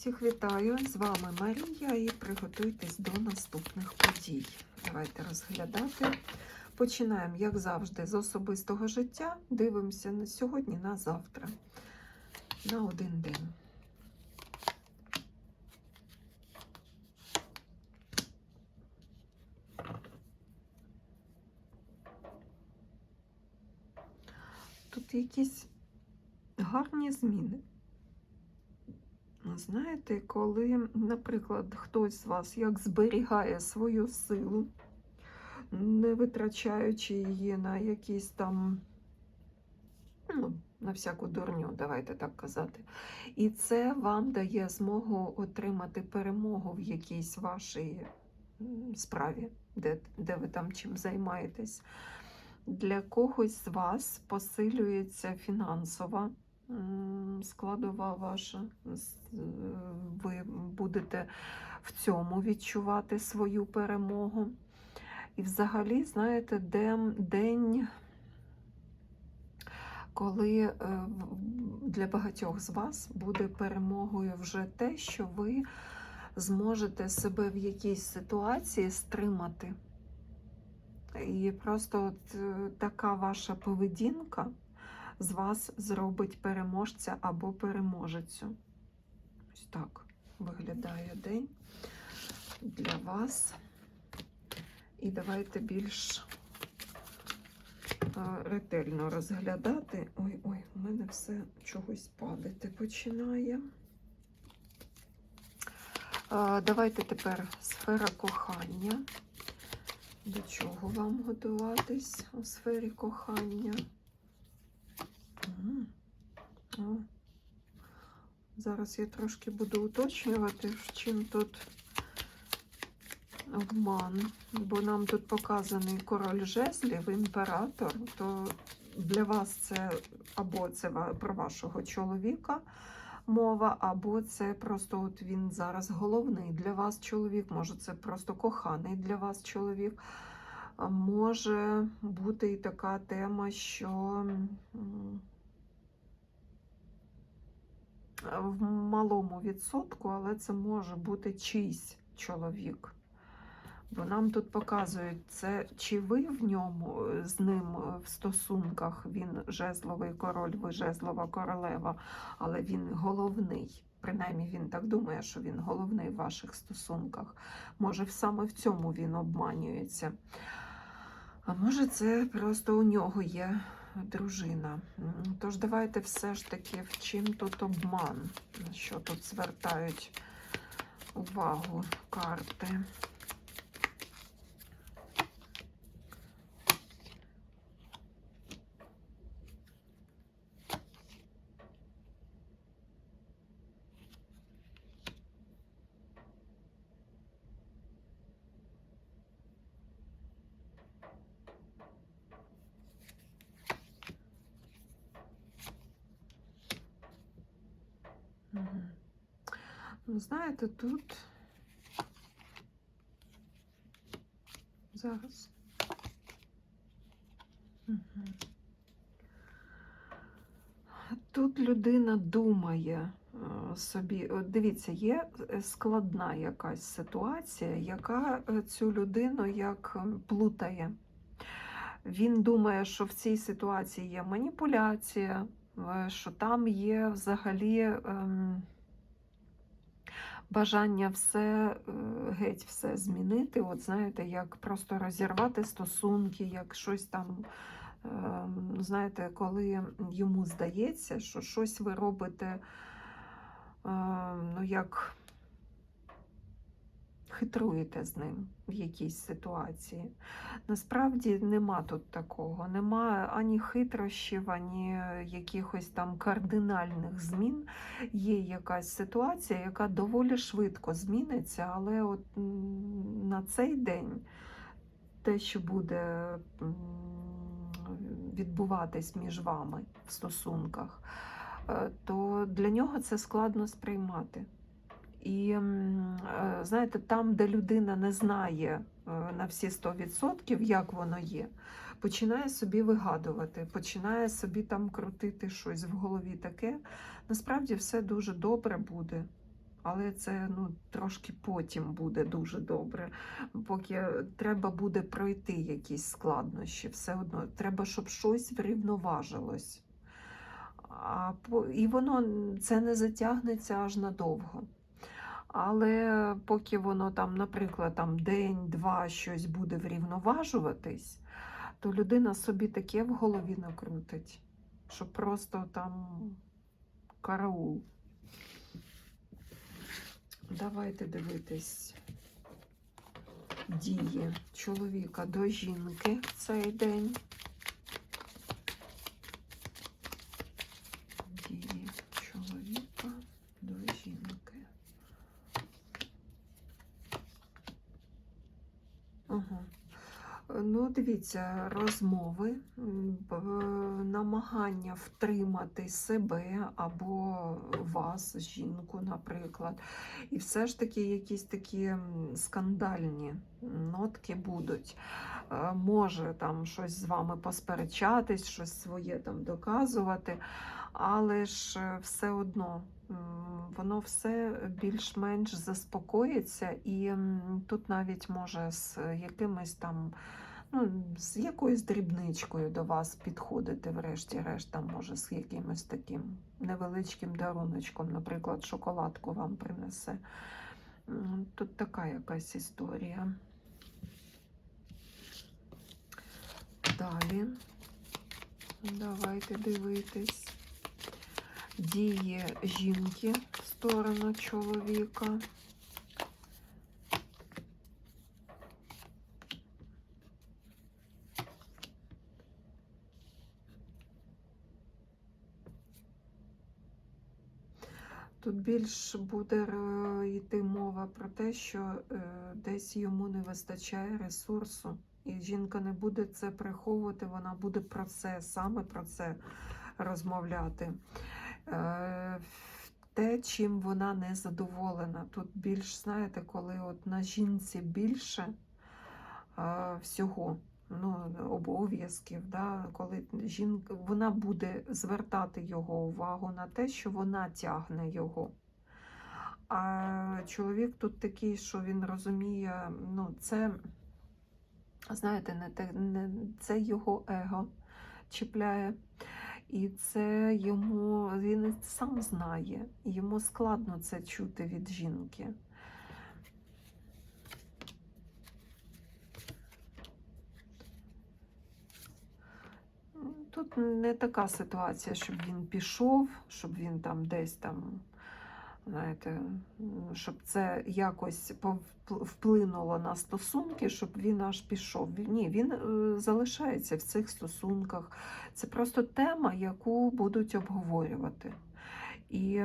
Всіх вітаю! З вами Марія і приготуйтесь до наступних подій. Давайте розглядати. Починаємо, як завжди, з особистого життя. Дивимося на сьогодні, на завтра, на один день. Тут якісь гарні зміни. Знаєте, коли, наприклад, хтось з вас як зберігає свою силу, не витрачаючи її на якісь там, ну, на всяку дурню, давайте так казати. І це вам дає змогу отримати перемогу в якійсь вашій справі, де, де ви там чим займаєтесь. Для когось з вас посилюється фінансова складова ваша. Е, Ви будете в цьому відчувати свою перемогу. І взагалі, знаєте, день, коли е, для багатьох з вас буде перемогою вже те, що ви зможете себе в якійсь ситуації стримати. І просто от е, така ваша поведінка з вас зробить переможця або переможецю. Ось так виглядає день для вас. І давайте більш е, ретельно розглядати. Ой, ой, у мене все чогось падати починає. Е, Давайте тепер сфера кохання. До чого вам готуватись у сфері кохання? М, Зараз я трошки буду уточнювати, в чим тут обман. Бо нам тут показаний король жезлів, імператор, то для вас це або це про вашого чоловіка мова, або це просто от він зараз головний для вас чоловік, може це просто коханий для вас чоловік. Може бути і така тема, що в малому відсотку, але це може бути чийсь чоловік. Бо нам тут показують це, чи ви в ньому е, з ним е, в стосунках, він жезловий король, ви жезлова королева, але він головний. Принаймні він так думає, що він головний в ваших стосунках. Може, саме в цьому він обманюється. А може, це просто у нього є дружина. Тож давайте все ж таки, в чим тут обман, що тут звертають увагу карти. Мгм. Ну, знаєте, тут зараз. Тут людина думає е, собі, от дивіться, є е, складна якась ситуація, яка е, цю людину як плутає. Він думає, що в цій ситуації є маніпуляція, е, що там є взагалі ем, бажання все, е, геть все змінити. От знаєте, як просто розірвати стосунки, як щось там. ем, Знаєте, коли йому здається, що щось ви робите, ем, ну як хитруєте з ним в якійсь ситуації. Насправді нема тут такого. Нема ані хитрощів, ані якихось там кардинальних змін. Є якась ситуація, яка доволі швидко зміниться, але от на цей день те, що буде відбуватись між вами в стосунках, е, то для нього це складно сприймати. І е, знаєте, там, де людина не знає е, на всі 100%, як воно є, починає собі вигадувати, починає собі там крутити щось в голові таке. Насправді все дуже добре буде. Але це ну, трошки потім буде дуже добре. Поки треба буде пройти якісь складнощі, все одно треба, щоб щось врівноважилось. А, і воно це не затягнеться аж надовго. Але поки воно там, наприклад, там день-два щось буде врівноважуватись, то людина собі таке в голові накрутить, що просто там караул. Давайте дивитись дії чоловіка до жінки в цей день. Дії чоловіка до жінки. Ага. Ну, дивіться, розмови, намагання втримати себе або вас, жінку, наприклад. І все ж таки якісь такі скандальні нотки будуть. Е, Може там щось з вами посперечатись, щось своє там доказувати, але ж е, все одно воно все більш-менш заспокоїться, і тут навіть може з якимись там. Ну, з якоюсь дрібничкою до вас підходити, врешті-решт, там, може, з якимось таким невеличким даруночком, наприклад, шоколадку вам принесе. Тут така якась історія. Далі. Давайте дивитись. Дії жінки в сторону чоловіка. Тут більш буде е, йти мова про те, що е, десь йому не вистачає ресурсу, і жінка не буде це приховувати, вона буде про це, саме про це розмовляти. Е, Те, чим вона не задоволена. Тут більш, знаєте, коли от на жінці більше всього. Ну, обов'язків, да, коли жінка вона буде звертати його увагу на те, що вона тягне його. А чоловік тут такий, що він розуміє, ну, це, знаєте, не те, не, це його его чіпляє. І це йому, він сам знає, йому складно це чути від жінки. Тут не така ситуація, щоб він пішов, щоб він там десь там, знаєте, щоб це якось вплинуло на стосунки, щоб він аж пішов. Ні, він е, залишається в цих стосунках. Це просто тема, яку будуть обговорювати. І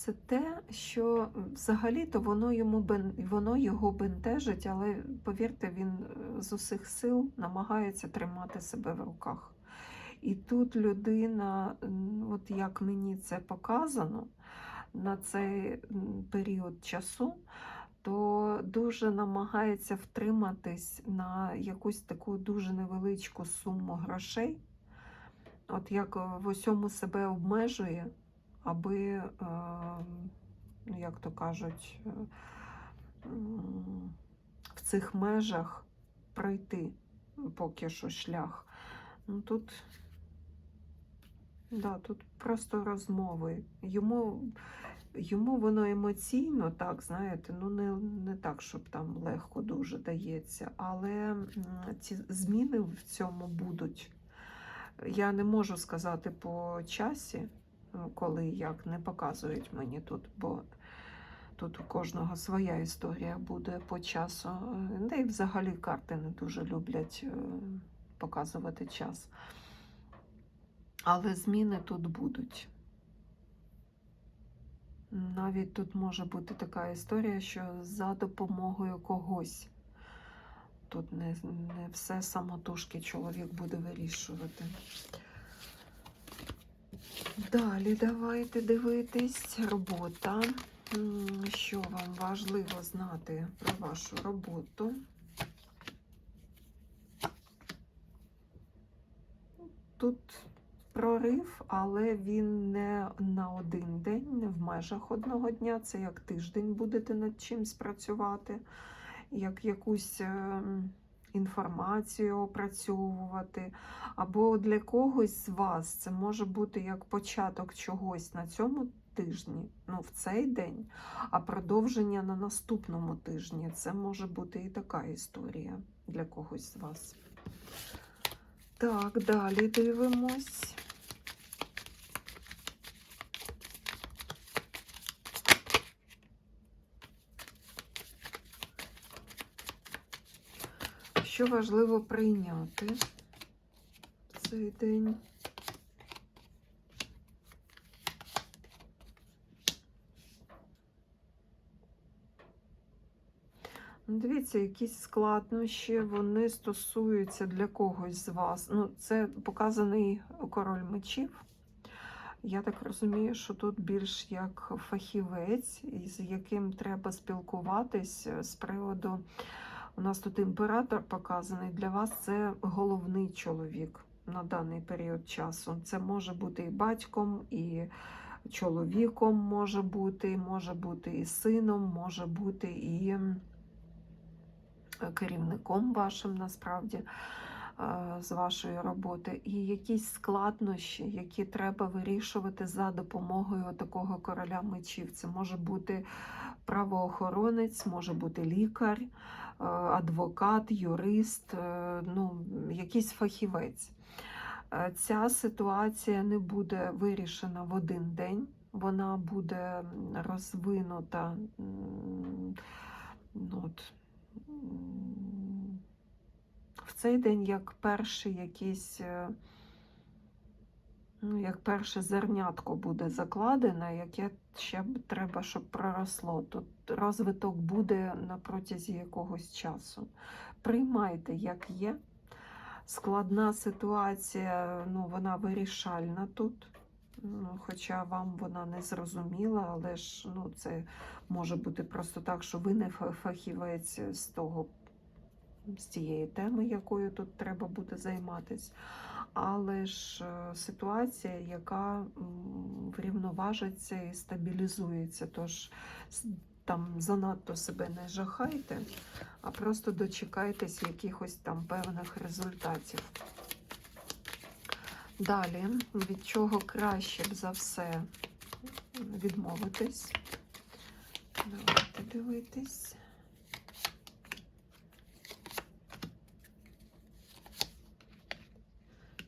це те, що взагалі-то воно йому воно його бентежить, але повірте, він е, з усіх сил намагається тримати себе в руках. І тут людина, от як мені це показано на цей період часу, то дуже намагається втриматись на якусь таку дуже невеличку суму грошей, от як е, в усьому себе обмежує, аби, е, ну, як то кажуть, е, в цих межах пройти поки що шлях. Ну, тут, да, тут просто розмови. Йому, йому воно емоційно, так, знаєте, ну не, не так, щоб там легко дуже дається, але ці зміни в цьому будуть. Я не можу сказати по часі, коли як не показують мені тут, бо тут у кожного своя історія буде по часу. Е, Да і взагалі карти не дуже люблять е, показувати час. Але зміни тут будуть. Навіть тут може бути така історія, що за допомогою когось. Тут не, не все самотужки чоловік буде вирішувати. Далі давайте дивитись. Робота. Що вам важливо знати про вашу роботу? Тут, прорив, але він не на один день, не в межах одного дня. Це як тиждень будете над чимсь працювати, як якусь е, інформацію опрацьовувати. Або для когось з вас це може бути як початок чогось на цьому тижні, ну в цей день, а продовження на наступному тижні. Це може бути і така історія для когось з вас. Так, далі дивимось. Що важливо прийняти в цей день? Ну, Дивіться, якісь складнощі, вони стосуються для когось з вас. Ну, це показаний король мечів. Я так розумію, що тут більш як фахівець, із яким треба спілкуватись з приводу. У нас тут імператор показаний. Для вас це головний чоловік на даний період часу. Це може бути і батьком, і чоловіком може бути, може бути і сином, може бути і керівником вашим насправді е, з вашої роботи, і якісь складнощі, які треба вирішувати за допомогою такого короля мечів. Це може бути правоохоронець, може бути лікар, е, адвокат, юрист, е, ну, якийсь фахівець. Е, Ця ситуація не буде вирішена в один день, вона буде розвинута. ну, от, в цей день як перший якийсь, е, ну, як перше зернятко буде закладене, яке ще треба, щоб проросло. Тут розвиток буде на протязі якогось часу. Приймайте, як є. Складна ситуація, ну, вона вирішальна тут. Ну, хоча вам вона не зрозуміла, але ж ну, це може бути просто так, що ви не фахівець з того, з цієї теми, якою тут треба буде займатись. Але ж е, ситуація, яка врівноважиться і стабілізується. Тож там занадто себе не жахайте, а просто дочекайтесь якихось там певних результатів. Далі, від чого краще б за все відмовитись. Давайте дивитись.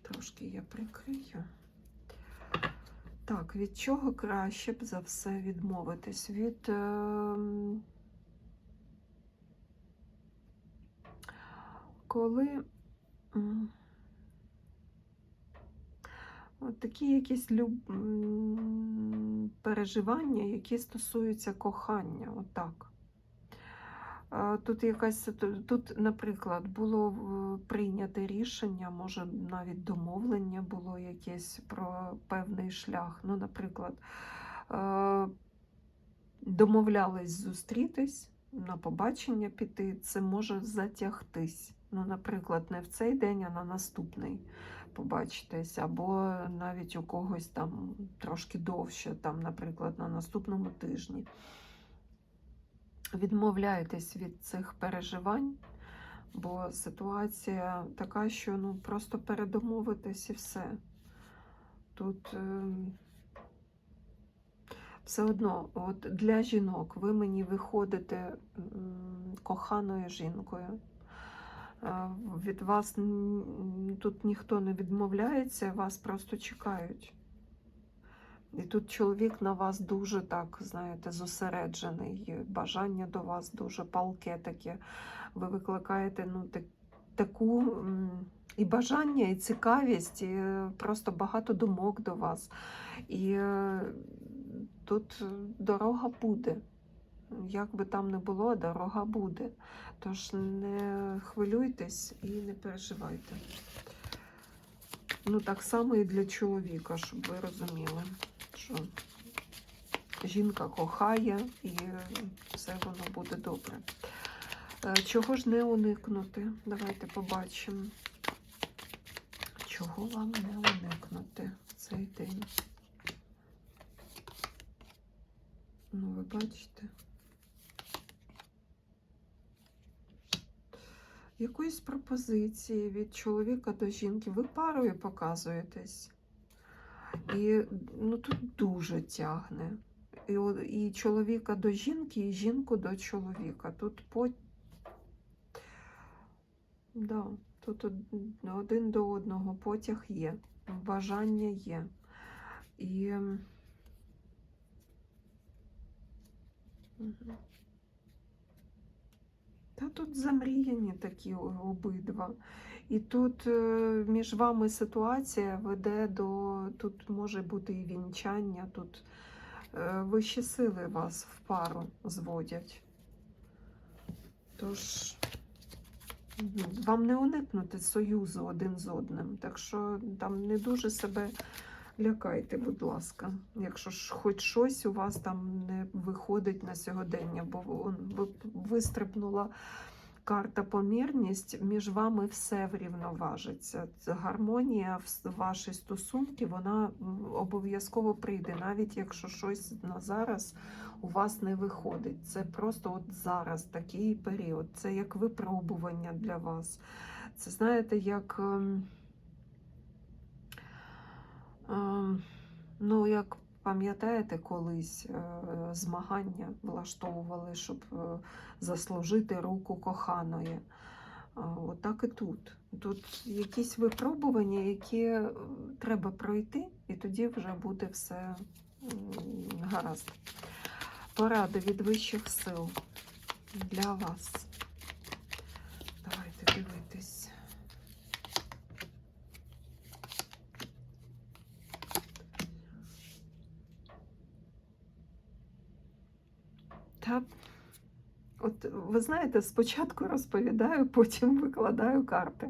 Трошки я прикрию. Так, від чого краще б за все відмовитись? Від е, коли от такі якісь люб... переживання, які стосуються кохання, отак. Е, Тут якась тут, наприклад, було в- прийняте рішення, може навіть домовлення було якесь про певний шлях. Ну, наприклад, е, домовлялись зустрітись, на побачення піти, це може затягтись. Ну, наприклад, не в цей день, а на наступний побачитесь, або навіть у когось там трошки довше, там, наприклад, на наступному тижні відмовляйтесь від цих переживань, бо ситуація така, що ну, просто передомовитись і все. Тут е, все одно, от для жінок ви мені виходите коханою жінкою. Е, Від вас тут ніхто не відмовляється, вас просто чекають. І тут чоловік на вас дуже так, знаєте, зосереджений, бажання до вас дуже палке таке. Ви викликаєте ну, так, таку і бажання, і цікавість, і е, просто багато думок до вас. І е, тут дорога буде. Як би там не було, дорога буде. Тож не хвилюйтесь і не переживайте. Ну, так само і для чоловіка, щоб ви розуміли, що жінка кохає і все воно буде добре. Е, Чого ж не уникнути? Давайте побачимо. Чого вам не уникнути в цей день? Ну, ви бачите. Якоїсь пропозиції від чоловіка до жінки. Ви парою показуєтесь. І ну, тут дуже тягне. І, і чоловіка до жінки, і жінку до чоловіка. Тут по... да, тут один до одного потяг є, бажання є. І... Та тут замріяні такі обидва. І тут е, між вами ситуація веде до. Тут може бути і вінчання, тут е, вищі сили вас в пару зводять. Тож ну, вам не уникнути союзу один з одним. Так що там не дуже себе лякайте, будь ласка, якщо ж хоч щось у вас там не виходить на сьогодення, бо ви- вистрибнула карта помірність, між вами все врівноважиться. Гармонія в ваші стосунки, вона обов'язково прийде, навіть якщо щось на зараз у вас не виходить. Це просто от зараз такий період. Це як випробування для вас. Це знаєте, як. ем, ем, Ну, як пам'ятаєте, колись е, змагання влаштовували, щоб е, заслужити руку коханої. Отак і тут. Тут якісь випробування, які е, треба пройти, і тоді вже буде все гаразд. Поради від вищих сил для вас. Давайте дивитись. Та, от ви знаєте, спочатку розповідаю, потім викладаю карти.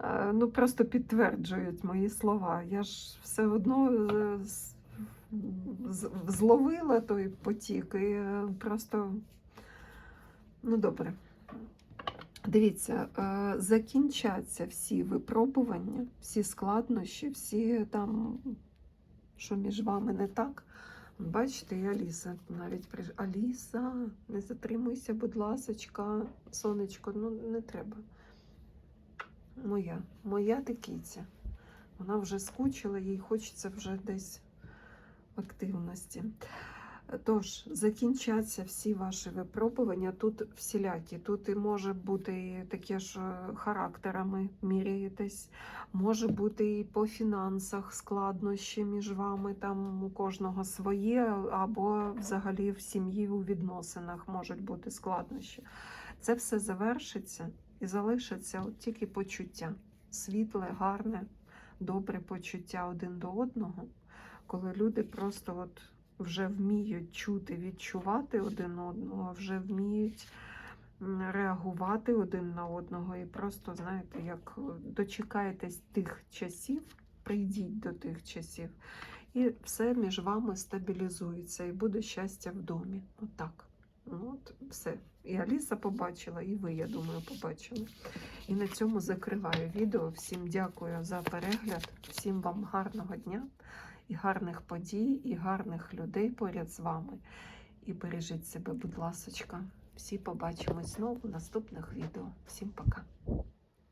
Е, Ну, просто підтверджують мої слова. Я ж все одно е, зловила той потік і е, просто, ну добре. Дивіться, закінчаться всі випробування, всі складнощі, всі там, що між вами не так. Бачите, і Аліса навіть приж... Аліса, не затримуйся, будь ласочка, сонечко, ну не треба. Моя, моя тикіця. Вона вже скучила, їй хочеться вже десь активності. Тож, закінчаться всі ваші випробування. Тут всілякі. Тут і може бути і таке ж е, характерами міряєтесь, може бути і по фінансах складнощі між вами, там у кожного своє, або взагалі в сім'ї у відносинах можуть бути складнощі. Це все завершиться і залишиться от тільки почуття. Світле, гарне, добре почуття один до одного, коли люди просто от вже вміють чути, відчувати один одного, вже вміють реагувати один на одного. І просто, знаєте, як е, дочекаєтесь тих часів, прийдіть до тих часів, і все між вами стабілізується, і буде щастя в домі. Отак. От все. І Аліса побачила, і ви, я думаю, побачили. І на цьому закриваю відео. Всім дякую за перегляд, всім вам гарного дня і гарних подій, і гарних людей поряд з вами. І бережіть себе, будь ласочка. Всі побачимось знову в наступних відео. Всім пока.